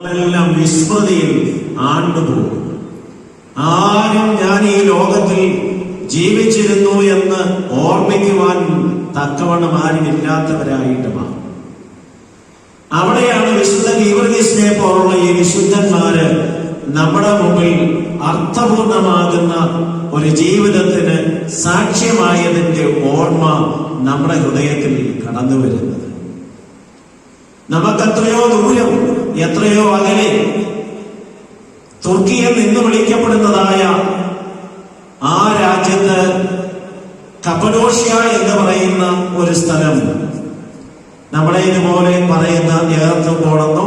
എല്ലാം വിസ്മൃതിയിൽ ആണ്ടുപോകും ആരും ഞാൻ ഈ ലോകത്തിൽ ജീവിച്ചിരുന്നു എന്ന് ഓർമ്മിക്കുവാൻ തക്കവണ്ണം ആരും ഇല്ലാത്തവരായിട്ട് മാറും. അവിടെയാണ് വിശുദ്ധ ഗീവർഗീസിനെ പോലുള്ള ഈ വിശുദ്ധന്മാര് നമ്മുടെ മുമ്പിൽ അർത്ഥപൂർണമാകുന്ന ഒരു ജീവിതത്തിന് സാക്ഷ്യമായതിന്റെ ഓർമ്മ നമ്മുടെ ഹൃദയത്തിൽ കടന്നു വരുന്നത് നമുക്കത്രയോ ദൂരം എത്രയോ അകലെ തുർക്കിയിൽ നിന്ന് വിളിക്കപ്പെടുന്നതായ ആ രാജ്യത്ത് കപ്പഡോഷ്യ എന്ന് പറയുന്ന ഒരു സ്ഥലം നമ്മളെ ഇതുപോലെ പറയുന്ന ഏർത്തുമ്പോണെന്നോ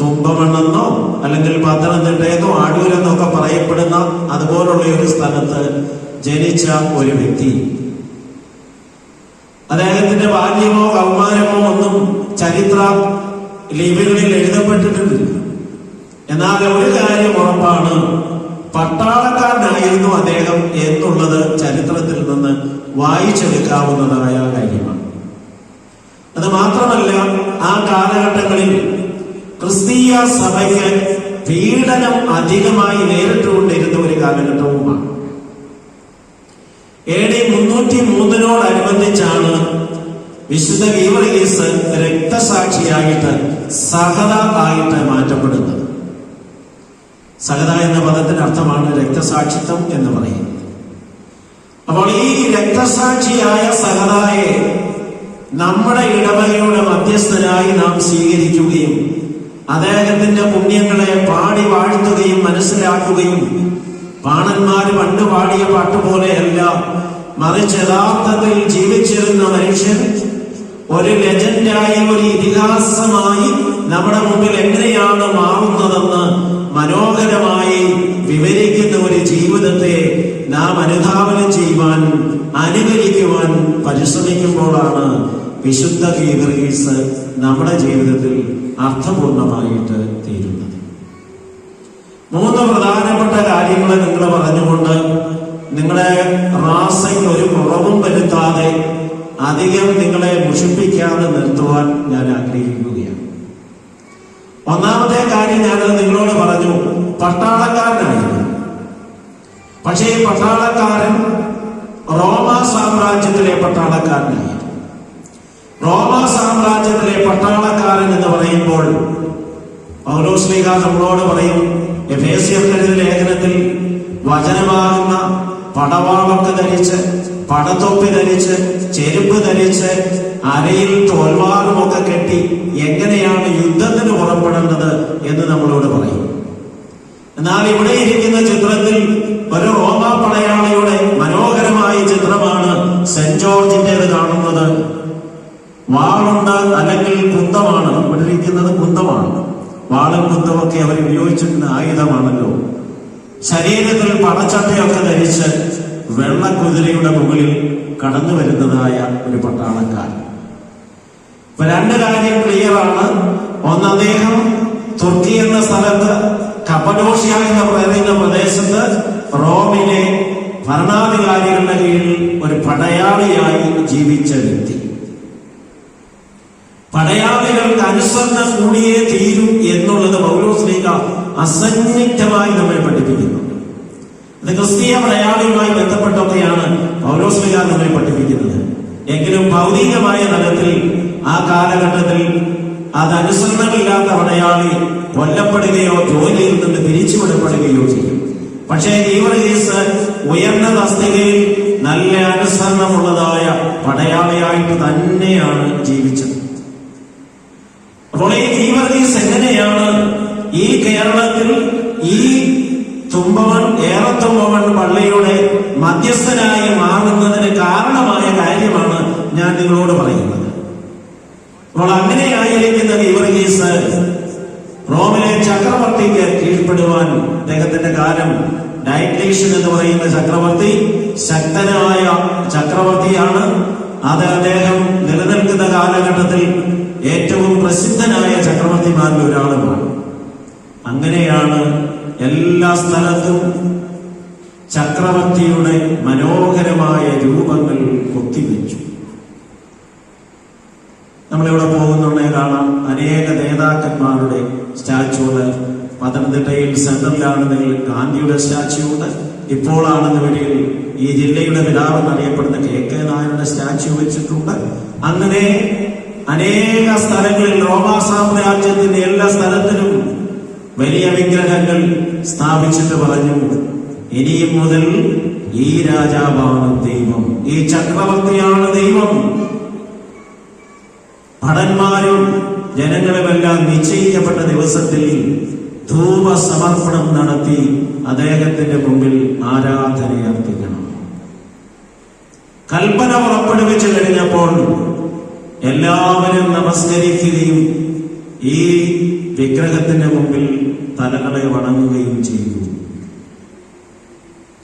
തുമ്പമണ്ണെന്നോ അല്ലെങ്കിൽ പത്തനംതിട്ടയെന്നോ ആടൂരെന്നോ ഒക്കെ പറയപ്പെടുന്ന അതുപോലുള്ള ഒരു സ്ഥലത്ത് ജനിച്ച ഒരു വ്യക്തി. അദ്ദേഹത്തിന്റെ ബാല്യമോ കൗമാരമോ ഒന്നും ചരിത്ര ലിപികളിൽ എഴുതപ്പെട്ടിട്ടുണ്ട്. എന്നാൽ ഒരു കാര്യം ഉറപ്പാണ്. പട്ടാളക്കാരനായിരുന്നു അദ്ദേഹം എന്നുള്ളത് ചരിത്രത്തിൽ നിന്ന് വായിച്ചെടുക്കാവുന്നതായ കാര്യമാണ്. അത് മാത്രമല്ല ആ കാലഘട്ടങ്ങളിൽ ക്രിസ്തീയ സഭയ്ക്ക് പീഡനം അധികമായി നേരിട്ടുകൊണ്ടിരുന്ന ഒരു കാലഘട്ടവുമാണ്. എ ഡി മുന്നൂറ്റി മൂന്നിനോടനുബന്ധിച്ചാണ് വിശുദ്ധ ഗീവർഗീസ് രക്തസാക്ഷിയായിട്ട് സഹത ആയിട്ട് മാറ്റപ്പെടുന്നത്. സഹത എന്ന പദത്തിന്റെ അർത്ഥമാണ് രക്തസാക്ഷിത്വം എന്ന് പറയുന്നത്. അപ്പോൾ ഈ രക്തസാക്ഷിയായ സഹതായെ നമ്മുടെ ഇടവകയുടെ മധ്യസ്ഥനായി നാം സ്വീകരിക്കുകയും അദ്ദേഹത്തിന്റെ പുണ്യങ്ങളെ പാടി വാഴ്ത്തുകയും മനസ്സിലാക്കുകയും പാണന്മാർ പണ്ട് പാടിയ പാട്ടുപോലെയല്ല മറിച്ച് യഥാർത്ഥത്തിൽ ജീവിച്ചിരുന്ന മനുഷ്യൻ ഒരു ലെജൻഡായി ഒരു ഇതിഹാസമായി നമ്മുടെ മുമ്പിൽ എങ്ങനെയാണ് മാറുന്നതെന്ന് മനോഹരമായി വിവരിക്കുന്ന ഒരു ജീവിതത്തെ നാം അനുധാവനം ചെയ്യുവാൻ അനുകരിക്കുവാൻ പരിശ്രമിക്കുമ്പോഴാണ് വിശുദ്ധ ഗീവർഗീസ് നമ്മുടെ ജീവിതത്തിൽ അർത്ഥപൂർണമായിട്ട് തീരുന്നത്. മൂന്ന് പ്രധാനപ്പെട്ട കാര്യങ്ങൾ നിങ്ങൾ പറഞ്ഞുകൊണ്ട് നിങ്ങളെ റാസയിൽ ഒരു കുറവും വരുത്താതെ അധികം നിങ്ങളെ മുഷിപ്പിക്കാതെ നിർത്തുവാൻ ഞാൻ ആഗ്രഹിക്കുകയാണ്. ഒന്നാമത്തെ കാര്യം ഞാൻ നിങ്ങളോട് പറഞ്ഞു പട്ടാളക്കാരനായിരുന്നു. പക്ഷേ ഈ പട്ടാളക്കാരൻ റോമ സാമ്രാജ്യത്തിലെ പട്ടാളക്കാരനായിരുന്നു. റോമ സാമ്രാജ്യത്തിലെ പട്ടാളക്കാരൻ എന്ന് പറയുമ്പോൾ പൗലോസ്ലിഹ നമ്മളോട് പറയും ലേഖനത്തിൽ വചനമാകുന്ന പടവാളൊക്കെ ധരിച്ച് പടത്തൊപ്പി ധരിച്ച് ചെരുപ്പ് ധരിച്ച് അരയിൽ തോൽവാറുമൊക്കെ കെട്ടി എങ്ങനെയാണ് യുദ്ധത്തിന് പുറപ്പെടേണ്ടത് എന്ന് നമ്മളോട് പറയും. എന്നാൽ ഇവിടെ ഇരിക്കുന്ന ചിത്രത്തിൽ ഒരു റോമ പടയാളിയുടെ മനോഹരമായ ചിത്രമാണ് സെന്റ് ജോർജിന്റേത് കാണുന്നത്. വാളുണ്ട് അല്ലെങ്കിൽ കുന്തമാണ്. ഇവിടെ ഇരിക്കുന്നത് കുന്തമാണ്. വാളും കുന്തമൊക്കെ അവർ ഉപയോഗിച്ചിരുന്ന ആയുധമാണല്ലോ. ശരീരത്തിൽ പടച്ചട്ടയൊക്കെ ധരിച്ച് വെള്ളക്കുതിരയുടെ മുകളിൽ കടന്നു വരുന്നതായ ഒരു പട്ടാളക്കാരൻ. ഇപ്പൊ രണ്ട് കാര്യം ക്ലിയറാണ്. ഒന്ന് അദ്ദേഹം തുർക്കി എന്ന സ്ഥലത്ത് കപ്പഡോഷ്യ എന്ന് പറയുന്ന പ്രദേശത്ത് റോമിലെ ഭരണാധികാരികളുടെ കീഴിൽ ഒരു പടയാളിയായി ജീവിച്ച വ്യക്തി. പടയാളികൾക്ക് അനുസരണ കൂടിയേ തീരും എന്നുള്ളത് പൗലോസ്ലീക അസന്നിഗ്ധമായി നമ്മെ പഠിപ്പിക്കുന്നുണ്ട് ഇത് ക്രിസ്തീയ പടയാളിയുമായി ബന്ധപ്പെട്ടൊക്കെയാണ് പൗരോസ്മികാർ നമ്മെ പഠിപ്പിക്കുന്നത്. എങ്കിലും ഭൗതികമായ തലത്തിൽ ആ കാലഘട്ടത്തിൽ അത് അനുസരണമില്ലാത്ത പടയാളി കൊല്ലപ്പെടുകയോ ജോലിയിൽ നിന്ന് പിരിച്ചുവിടപ്പെടുകയോ ചെയ്യും. പക്ഷേ ഗീവർഗീസ് ഉയർന്ന തസ്തികയിൽ നല്ല അനുസരണമുള്ളതായ പടയാളിയായിട്ട് തന്നെയാണ് ജീവിച്ചത്. അപ്പോൾ ഈ ഗീവർഗീസ് എങ്ങനെയാണ് ഈ കേരളത്തിൽ ഈ തുമ്പവൻ ഏറെ തുമ്പവൻ പള്ളിയുടെ മധ്യസ്ഥനായി മാറുന്നതിന് കാരണമായ കാര്യമാണ് ഞാൻ നിങ്ങളോട് പറയുന്നത്. അപ്പോൾ അങ്ങനെയായിരിക്കുന്ന ഇവർഗീസ് റോമിലെ ചക്രവർത്തിക്ക് കീഴ്പ്പെടുവാൻ അദ്ദേഹത്തിന്റെ കാലം ഡയക്ലീഷ്യൻ എന്ന് പറയുന്ന ചക്രവർത്തി ശക്തനായ ചക്രവർത്തിയാണ്. അത് അദ്ദേഹം നിലനിൽക്കുന്ന കാലഘട്ടത്തിൽ ഏറ്റവും പ്രസിദ്ധനായ ചക്രവർത്തിമാരിൽ ഒരാളുമാണ്. അങ്ങനെയാണ് എല്ലാ സ്ഥലത്തും ചക്രവർത്തിയുടെ മനോഹരമായ രൂപങ്ങൾ കൊത്തിവെച്ചു. നമ്മളിവിടെ പോകുന്നുണ്ടെങ്കിൽ കാണാം അനേക നേതാക്കന്മാരുടെ സ്റ്റാച്യൂകൾ. പത്തനംതിട്ടയിൽ സെൻട്രലിലാണെന്നെങ്കിൽ ഗാന്ധിയുടെ സ്റ്റാച്ചു ഉണ്ട് ഇപ്പോഴാണെന്നുവരിൽ ഈ ജില്ലയുടെ പിതാവെന്ന് അറിയപ്പെടുന്ന കെ കെ നായരുടെ സ്റ്റാച്ചു വെച്ചിട്ടുണ്ട്. അങ്ങനെ അനേക സ്ഥലങ്ങളിൽ റോമാ സാമ്രാജ്യത്തിന്റെ എല്ലാ സ്ഥലത്തിലും വലിയ വിഗ്രഹങ്ങൾ സ്ഥാപിച്ചിട്ട് പറഞ്ഞു ഇനിയും മുതൽ ഈ രാജാവാണ് ദൈവം. ഈ ചക്രവർത്തിയാണ് ദൈവം. ഭടന്മാരും ജനങ്ങളുമെല്ലാം നിശ്ചയിക്കപ്പെട്ട ദിവസത്തിൽ ധൂപ സമർപ്പണം നടത്തി അദ്ദേഹത്തിന്റെ മുമ്പിൽ ആരാധനയർപ്പിക്കണം കൽപ്പന പുറപ്പെടുവിച്ചു കഴിഞ്ഞപ്പോൾ എല്ലാവരും നമസ്കരിക്കുകയും ഈ വിഗ്രഹത്തിന്റെ മുമ്പിൽ തലകളെ വണങ്ങുകയും ചെയ്തു.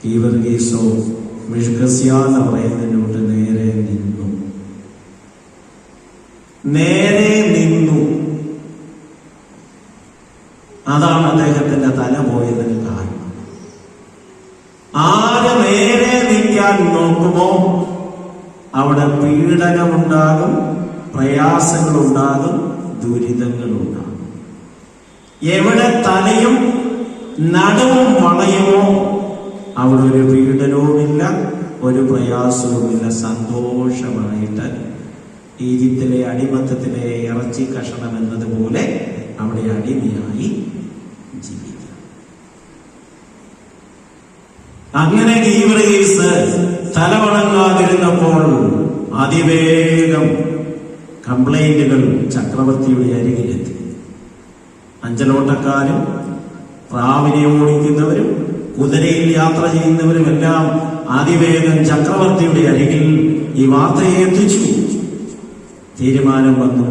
കീവർഗീസോ മിഷ്കസ്യ എന്ന് പറയുന്നതിനോട് നേരെ നിന്നു. നേരെ നിന്നു. അതാണ് അദ്ദേഹത്തിന്റെ തല പോയതിന് കാരണം. ആര് നേരെ നിൽക്കാൻ നോക്കുമോ അവിടെ പീഡനമുണ്ടാകും പ്രയാസങ്ങളുണ്ടാകും ദുരിതങ്ങളുണ്ടാകും. എവിടെ തലയും നടുവും വളയുമോ? അവിടെ ഒരു പീഡനവുമില്ല ഒരു പ്രയാസവുമില്ല സന്തോഷമായിട്ട് ഈജിപ്തിലെ അടിമത്തത്തിലെ ഇറച്ചി കഷണം എന്നതുപോലെ അവിടെ അടിമയായി ജീവിക്കാം അങ്ങനെ ഗീവറീസ് തലവണങ്ങാതിരുന്നപ്പോൾ അതിവേഗം കംപ്ലൈന്റുകൾ ചക്രവർത്തിയുടെ അരികിലെത്തി. അഞ്ചലോട്ടക്കാരും പ്രാവിനെ ഓടിക്കുന്നവരും കുതിരയിൽ യാത്ര ചെയ്യുന്നവരും എല്ലാം അതിവേഗം ചക്രവർത്തിയുടെ അരികിൽ ഈ വാർത്തയെ എത്തിച്ചു. തീരുമാനം വന്നു.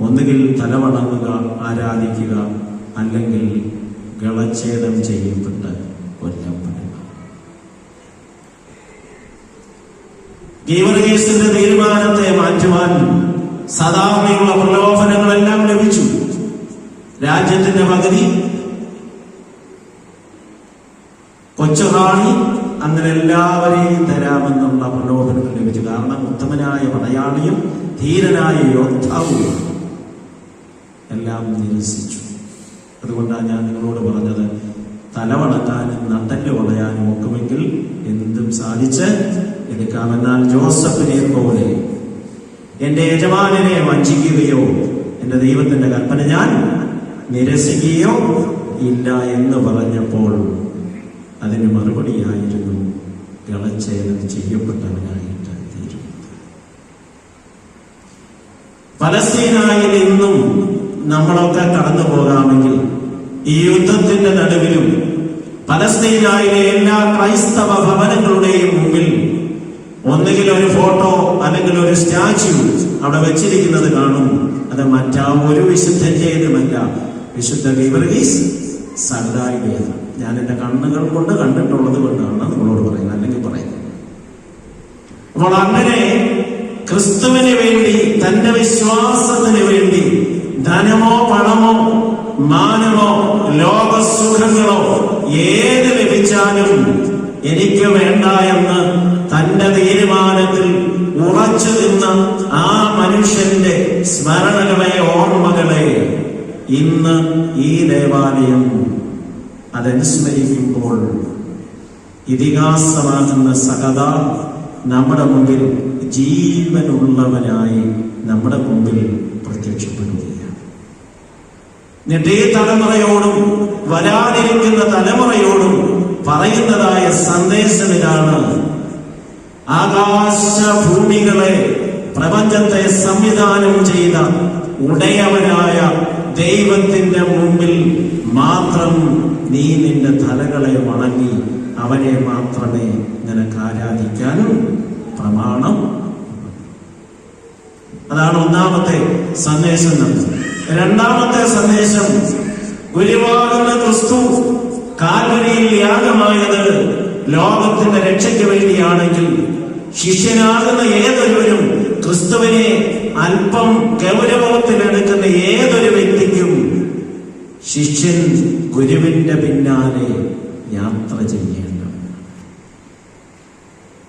ഒന്നുകിൽ തലവണങ്ങുക ആരാധിക്കുക അല്ലെങ്കിൽ ഗളച്ഛേദം ചെയ്യപ്പെട്ട് കൊല്ലപ്പെടുക ഗീവർഗീസിന്റെ തീരുമാനത്തെ മാറ്റുവാൻ സദാമയുള്ള പ്രലോഭനങ്ങളെല്ലാം ലഭിച്ചു. രാജ്യത്തിന്റെ പകുതി. കൊച്ചുറാണി അങ്ങനെ എല്ലാവരെയും തരാമെന്നുള്ള പ്രലോഭനം ലഭിച്ചു. കാരണം ഉത്തമനായ പടയാളിയും ധീരനായ യോദ്ധാവും എല്ലാം നിരസിച്ചു. അതുകൊണ്ടാണ് ഞാൻ നിങ്ങളോട് പറഞ്ഞത് തലവണക്കാനും നട്ടൽ വളയാനും ഒക്കുമെങ്കിൽ എന്തും സാധിച്ച് എടുക്കാമെന്നാൽ ജോസഫിനെ പോലെ എന്റെ യജമാനെ വഞ്ചിക്കുകയോ എന്റെ ദൈവത്തിന്റെ കൽപ്പന ഞാൻ നിരസിക്കുകയോ ഇല്ല എന്ന് പറഞ്ഞപ്പോൾ അതിന് മറുപടിയായിരുന്നു ഗളച്ഛേദം ചെയ്യപ്പെട്ടവനായിട്ട് തീരുന്നത്. പലസ്തീനായിൽ നിന്നും നമ്മളൊക്കെ കടന്നു പോകാമെങ്കിൽ ഈ യുദ്ധത്തിന്റെ നടുവിലും പലസ്തീനായിലെ എല്ലാ ക്രൈസ്തവ ഭവനങ്ങളുടെയും മുമ്പിൽ ഒന്നുകിൽ ഒരു ഫോട്ടോ അല്ലെങ്കിൽ ഒരു സ്റ്റാച്യു അവിടെ വെച്ചിരിക്കുന്നത് കാണും. അത് മറ്റാ ഒരു വിശുദ്ധ വിശുദ്ധന്റേതുമല്ല. വിശുദ്ധ ഗീവർഗീസ് സഗതായുടേതാണ് ഞാൻ എന്റെ കണ്ണുകൾ കൊണ്ട് കണ്ടിട്ടുള്ളത് കൊണ്ടാണ് നിങ്ങളോട് പറയുന്നത് അല്ലെങ്കിൽ പറയുന്നത് അപ്പോൾ അങ്ങനെ ക്രിസ്തുവിന് വേണ്ടി തന്റെ വിശ്വാസത്തിന് വേണ്ടി ധനമോ പണമോ മാനമോ ലോകസുഖങ്ങളോ ഏത് ലഭിച്ചാലും എനിക്ക് വേണ്ട എന്ന് തന്റെ തീരുമാനത്തിൽ ഉറച്ചു നിന്ന ആ മനുഷ്യന്റെ ഓർമ്മകളെ ഇന്ന് ഈ ദേവാലയം അതനുസ്മരിക്കുമ്പോൾ ഇതിഹാസമാകുന്ന സഹത നമ്മുടെ മുമ്പിൽ ജീവനുള്ളവനായി നമ്മുടെ മുമ്പിൽ പ്രത്യക്ഷപ്പെടുകയാണ്. എന്നിട്ട് ഈ തലമുറയോടും വരാനിരിക്കുന്ന തലമുറയോടും പറയുന്നതായ സന്ദേശമിതാണ് ആകാശഭൂമികളെ ആകാശ ഭൂമികളെ പ്രപഞ്ചത്തെ സംവിധാനം ചെയ്ത ഉടയവനായ ദൈവത്തിന്റെ മുമ്പിൽ മാത്രം നീ നിന്റെ തലകളെ വണങ്ങി അവനെ മാത്രമേ നിനക്ക് ആരാധിക്കാനും പ്രമാണം അതാണ് ഒന്നാമത്തെ സന്ദേശം നൽകുന്നത്. രണ്ടാമത്തെ സന്ദേശം ഗുരുവാകുന്ന ക്രിസ്തു കാൽവരിയിൽ യാഗമായത് ലോകത്തിന്റെ രക്ഷയ്ക്ക് വേണ്ടിയാണെങ്കിൽ ശിഷ്യനാകുന്ന ഏതൊരുവരും ക്രിസ്തുവിനെ അല്പം ഗൗരവത്തിലെടുക്കുന്ന ഏതൊരു വ്യക്തിക്കും ശിഷ്യൻ ഗുരുവിന്റെ പിന്നാലെ യാത്ര ചെയ്യേണ്ട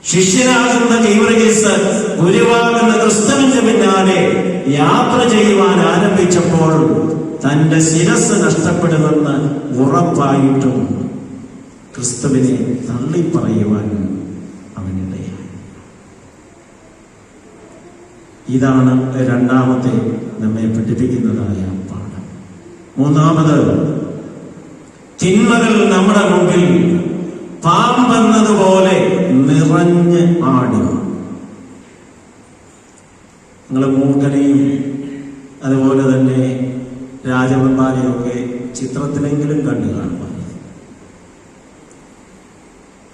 ശിഷ്യനാകുന്ന ഗീവർഗീസ് ഗുരുവാകുന്ന ക്രിസ്തുവിന്റെ പിന്നാലെ യാത്ര ചെയ്യുവാൻ ആരംഭിച്ചപ്പോൾ തന്റെ ശിരസ് നഷ്ടപ്പെടുമെന്ന് ഉറപ്പായിട്ടും ക്രിസ്തുവിനെ തള്ളിപ്പറയുവാൻ ഇതാണ് രണ്ടാമത്തെ നമ്മെ പഠിപ്പിക്കുന്നതായ പാഠം. മൂന്നാമത് തിന്മകൾ നമ്മുടെ മുമ്പിൽ പാമ്പെന്നതുപോലെ നിറഞ്ഞ് ആടുക. നിങ്ങൾ മൂർഖനെയും അതുപോലെ തന്നെ രാജമന്മാരെയൊക്കെ ചിത്രത്തിലെങ്കിലും കണ്ടു കാണുക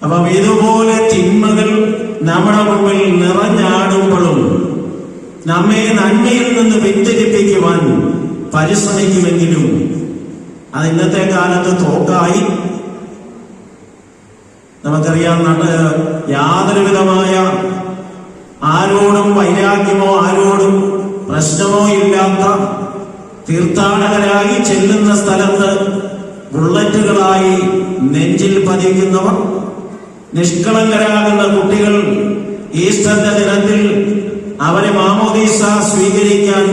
അപ്പം ഇതുപോലെ തിന്മകൾ നമ്മുടെ മുമ്പിൽ നിറഞ്ഞാടുമ്പോഴും നമ്മെ നന്മയിൽ നിന്ന് വ്യതിരിപ്പിക്കുവാൻ പരിശ്രമിക്കുമെങ്കിലും അത് ഇന്നത്തെ കാലത്ത് തോക്കായി. നമുക്കറിയാം യാതൊരു വിധമായ ആരോടും വൈരാഗ്യമോ ആരോടും പ്രശ്നമോ ഇല്ലാത്ത തീർത്ഥാടകരായി ചെല്ലുന്ന സ്ഥലത്ത് ബുള്ളറ്റുകളായി നെഞ്ചിൽ പതിക്കുന്നവർ നിഷ്കളങ്കരാകുന്ന കുട്ടികൾ ഈസ്റ്ററിന്റെ ദിനത്തിൽ അവരെ മാമോദീസ സ്വീകരിക്കാൻ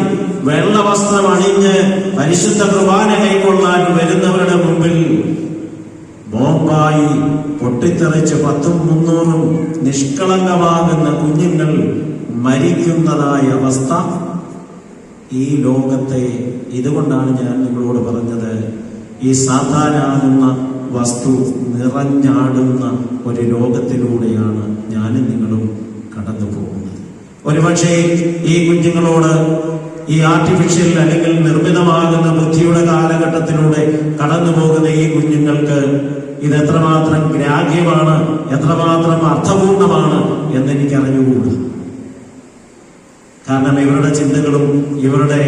വെള്ള വസ്ത്രം അണിഞ്ഞ് പരിശുദ്ധ കുർബാന കൈക്കൊള്ളാൻ വരുന്നവരുടെ മുമ്പിൽ ബോംബായി പൊട്ടിത്തെറിച്ച് പത്തും മുന്നൂറും നിഷ്കളങ്കമാകുന്ന കുഞ്ഞുങ്ങൾ മരിക്കുന്നതായ അവസ്ഥ ഈ ലോകത്തെ ഇതുകൊണ്ടാണ് ഞാൻ നിങ്ങളോട് പറഞ്ഞത്. ഈ സാധാരണ വസ്തു നിറഞ്ഞാടുന്ന ഒരു ലോകത്തിലൂടെയാണ് ഞാനും നിങ്ങളും കടന്നു പോകുന്നത് ഒരുപക്ഷെ ഈ കുഞ്ഞുങ്ങളോട് ഈ ആർട്ടിഫിഷ്യൽ അല്ലെങ്കിൽ നിർമ്മിതമാകുന്ന ബുദ്ധിയുടെ കാലഘട്ടത്തിലൂടെ കടന്നു പോകുന്ന ഈ കുഞ്ഞുങ്ങൾക്ക് ഇത് എത്രമാത്രം ഗ്രാഹ്യമാണ് എത്രമാത്രം അർത്ഥപൂർണമാണ് എന്നെനിക്ക് അറിഞ്ഞുകൂടാ കാരണം ഇവരുടെ ചിന്തകളും ഇവരുടെ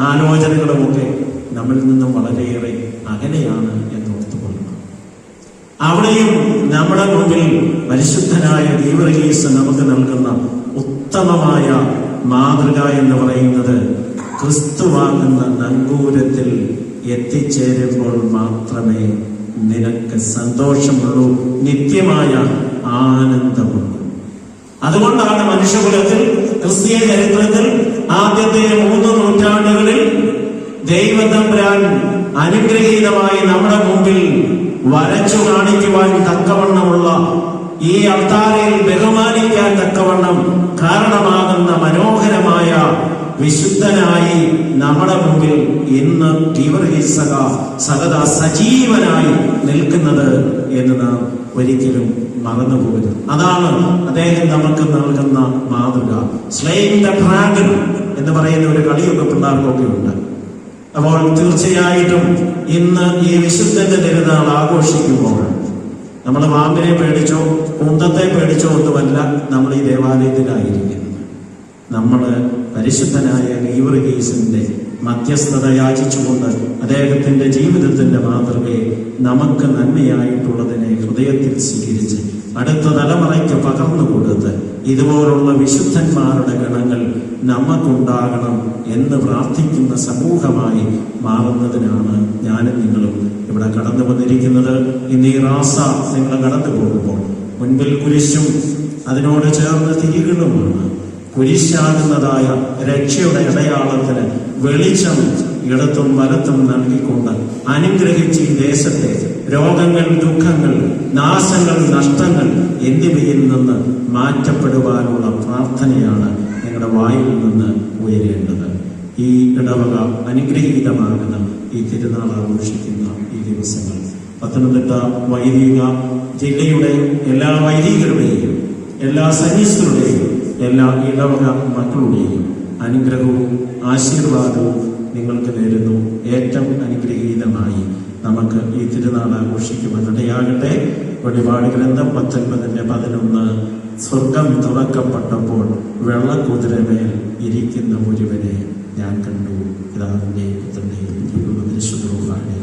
ആലോചനകളും ഒക്കെ നമ്മളിൽ നിന്നും വളരെയേറെ അകലെയാണ് എന്ന് ഓർത്തുകൊള്ളുക അവിടെയും നമ്മുടെ മുമ്പിൽ പരിശുദ്ധനായ ദീവറീസ് നമുക്ക് നൽകുന്ന ഉത്തമമായ മാതൃക എന്ന് പറയുന്നത് ക്രിസ്തുവാകുന്ന നങ്കൂരത്തിൽ എത്തിച്ചേരുമ്പോൾ മാത്രമേ നിനക്ക് സന്തോഷമുള്ളൂ നിത്യമായ ആനന്ദമുള്ളൂ. അതുകൊണ്ടാണ് മനുഷ്യകുലത്തിൽ ക്രിസ്തീയ ചരിത്രത്തിൽ ആദ്യത്തെ മൂന്ന് നൂറ്റാണ്ടുകളിൽ ദൈവതമ്പുരാൻ അനുഗ്രഹീതമായി നമ്മുടെ മുമ്പിൽ വരച്ചു കാണിക്കുവാൻ തക്കവണ്ണമുള്ള ഈ അവതാരയിൽ ബഹുമാനിക്കാൻ തക്കവണ്ണം കാരണമാകുന്ന മനോഹരമായ വിശുദ്ധനായി നമ്മുടെ മുമ്പിൽ ഇന്ന് തീവ്രഹിസക സകത സജീവനായി നിൽക്കുന്നത് എന്ന് നാം ഒരിക്കലും മറന്നുപോകരുത്. അതാണ് അദ്ദേഹം നമുക്ക് നൽകുന്ന മാതൃക. സ്ലെയിം ദ എന്ന് പറയുന്ന ഒരു കളിയൊക്കെ പിള്ളേർക്കൊക്കെ ഉണ്ട്. അപ്പോൾ തീർച്ചയായിട്ടും ഇന്ന് ഈ വിശുദ്ധന്റെ തിരുനാൾ ആഘോഷിക്കുമ്പോൾ നമ്മൾ പാമ്പിനെ പേടിച്ചോ കുന്തത്തെ പേടിച്ചോ ഒന്നുമല്ല നമ്മൾ ഈ ദേവാലയത്തിലായിരിക്കുന്നത് നമ്മൾ പരിശുദ്ധനായ ഗീവർഗീസിന്റെ മധ്യസ്ഥത യാചിച്ചുകൊണ്ട് അദ്ദേഹത്തിന്റെ ജീവിതത്തിന്റെ മാതൃകയെ നമുക്ക് നന്മയായിട്ടുള്ളതിനെ ഹൃദയത്തിൽ സ്വീകരിച്ച് അടുത്ത തലമുറയ്ക്ക് പകർന്നു കൊടുത്ത് ഇതുപോലുള്ള വിശുദ്ധന്മാരുടെ ഗണങ്ങൾ നമുക്കുണ്ടാകണം എന്ന് പ്രാർത്ഥിക്കുന്ന സമൂഹമായി മാറുന്നതിനാണ് ഞാനും നിങ്ങളും ഇവിടെ കടന്നു വന്നിരിക്കുന്നത്. ഇന്ന് ഈ റാസ നിങ്ങൾ കടന്നു പോകുമ്പോൾ മുൻപിൽ കുരിശും അതിനോട് ചേർന്ന് തിരികളുമാണ്. കുരിശാകുന്നതായ രക്ഷയുടെ അടയാളത്തിന് വെളിച്ചം ഇടത്തും വലത്തും നൽകിക്കൊണ്ട് അനുഗ്രഹിച്ച് ഈ ദേശത്തെ രോഗങ്ങൾ ദുഃഖങ്ങൾ നാശങ്ങൾ നഷ്ടങ്ങൾ എന്നിവയിൽ നിന്ന് മാറ്റപ്പെടുവാനുള്ള പ്രാർത്ഥനയാണ് നിങ്ങളുടെ വായിൽ നിന്ന് ഉയരേണ്ടത്. ഈ ഇടവക അനുഗ്രഹീതമാകുന്ന ഈ തിരുനാൾ ആഘോഷിക്കുന്ന ഈ ദിവസങ്ങൾ. പത്തനംതിട്ട വൈദിക ജില്ലയുടെ എല്ലാ വൈദികരുടെയും എല്ലാ സന്യസ്തരുടെയും എല്ലാ ഇടവക മക്കളുടെയും അനുഗ്രഹവും ആശീർവാദവും നിങ്ങൾക്ക് നേരുന്നു. ഏറ്റവും അനുഗ്രഹീതമായി നമുക്ക് ഈ തിരുനാൾ ആഘോഷിക്കുവാനിടയാകട്ടെ വെളിപാട് ഗ്രന്ഥം പത്തൊൻപതിന്റെ പതിനൊന്ന്. സ്വർഗം തുറക്കപ്പെട്ടപ്പോൾ വെള്ളക്കുതിരമേൽ ഇരിക്കുന്ന ഒരുവനെ ഞാൻ കണ്ടു. പിതാവിന്റെയും പുത്രന്റെയും ദൈവപരിശുദ്ധ നാമത്തിൽ